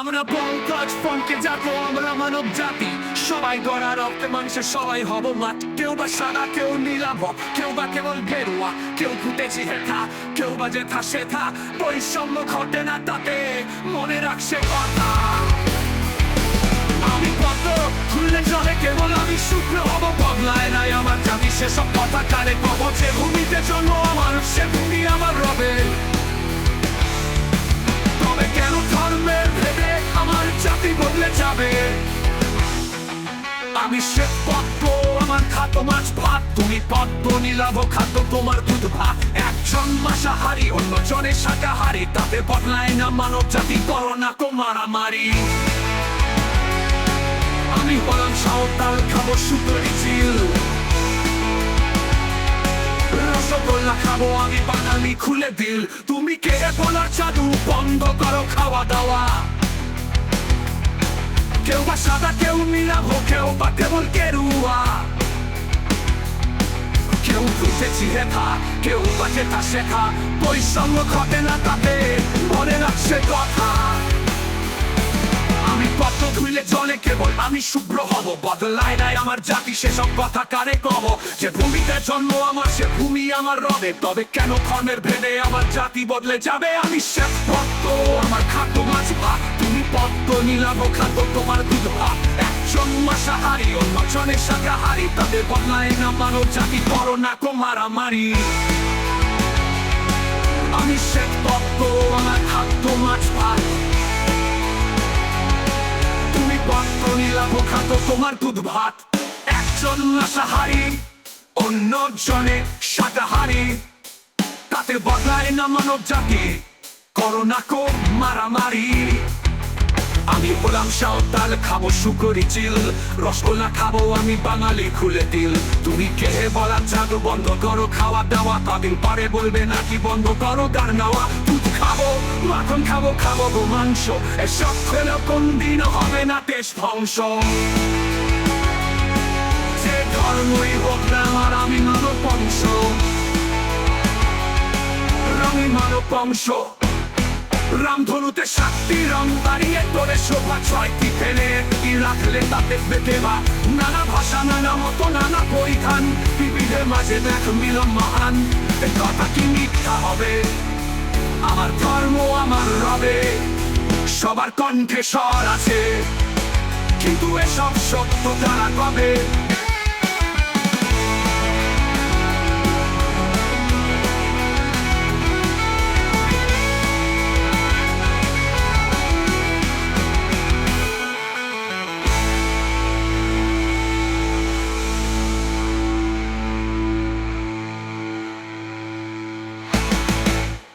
আমরা পঙ্কজ পঙ্কে যাব আমরা মানব জাতি। সবাই গড়া রক্তে মাংসে সবাই হব মাঠ। কেউ বা সাদা, কেউ নীলাভ কেউ বা কেবল গেরুয়া। কেউ ফুটেছি হেথা, কেউ বা যেথা সেথা। বৈষম্য ঘটে না তাতে, মনে রাখছে কথা। আমি কত খুললে চলে কেবল আমি শুক্র হব। বদলায় নাই আমার জাতি, সেসব কথা কানে কব যে ভূমিতে আমি সে পদ্ম, আমার খাদ্য মাছ ভাত। তুমি পদ্ম, নীলাভ খাদ্য তোমার দুধ ভাত। একজন মাসাহারি অন্য জনে শাকাহারি। তাতে বদলায় না মানব জাতি করোনা কো মারামারি আমি হলাম সাঁওতাল, খাব সুতরি চিল রসগোল্লা খাব, আমি বাঙালি খুলে দিল। তুমি কে বলার জাদু? বন্ধ করো খাওয়া দাওয়া। কেউ বা সাদা, কেউ মিলাবো কেউ বা কেবল কেরুয়া। কেউ ফুটেছি রেখা কেউ বা যেটা শেখা। বৈষম্য ঘটে না তাতে, মনে রাখছে কথা। আমি পদ্ম ধুইলে জলে কেবল, আমি শুভ্র হব। বদলায় নাই আমার জাতি, সেসব কথা কারে কব? যে ভূমিতে জন্ম আমার, সে ভূমি আমার রবে। তবে কেন ধর্মের ভেদে আমার জাতি বদলে যাবে? আমি সে পদ্ম আমার খাদ্য মাছ ভাত। পদ্ম নীলাভ খাদ্য তোমার দুধ ভাত একজন মাসাহারি অন্য জনের শাকাহারি তাদের বদলায় না মানব জাতি করো না কো মারামারি আমি সে তত্ত্ব, আমার খাদ্য মাছ ভাত। তুমি পত্র নীলাভ খাত তোমার দুধ ভাত। একজন আশাহারি অন্য জনে শাকাহারি তাতে বদলায় না মানব জাতি করোনা কো মারামারি। আমি হলাম সাঁওতাল, খাব শুকরি চিল। রসগোল্লা খাব আমি বাঙালি, খুলে দিল। তুমি কে বলা জাদু, বন্ধ করো খাওয়া দাওয়া। কদিন পরে বলবে নাকি বন্ধ করো গান নেওয়া দুধ খাব, মাখন খাব খাব গো মাংস। এসব কোন দিন হবে না ধ্বংস। যে ধর্মই হোক না আমার, আমি রামধনুতে সাতটি রং তোরে শোভা ছয়টি ফেলে কি রাখলে তাতে পেতে বা নানা ভাষা, নানা মতো, নানা পরিধান। বিবিধের মাঝে দেখ মিলন মহান। কথা কি মিথ্যা হবে? আমার ধর্ম, আমার রবে। সবার কণ্ঠে স্বর আছে। কিন্তু এসব সত্য তারা কবে?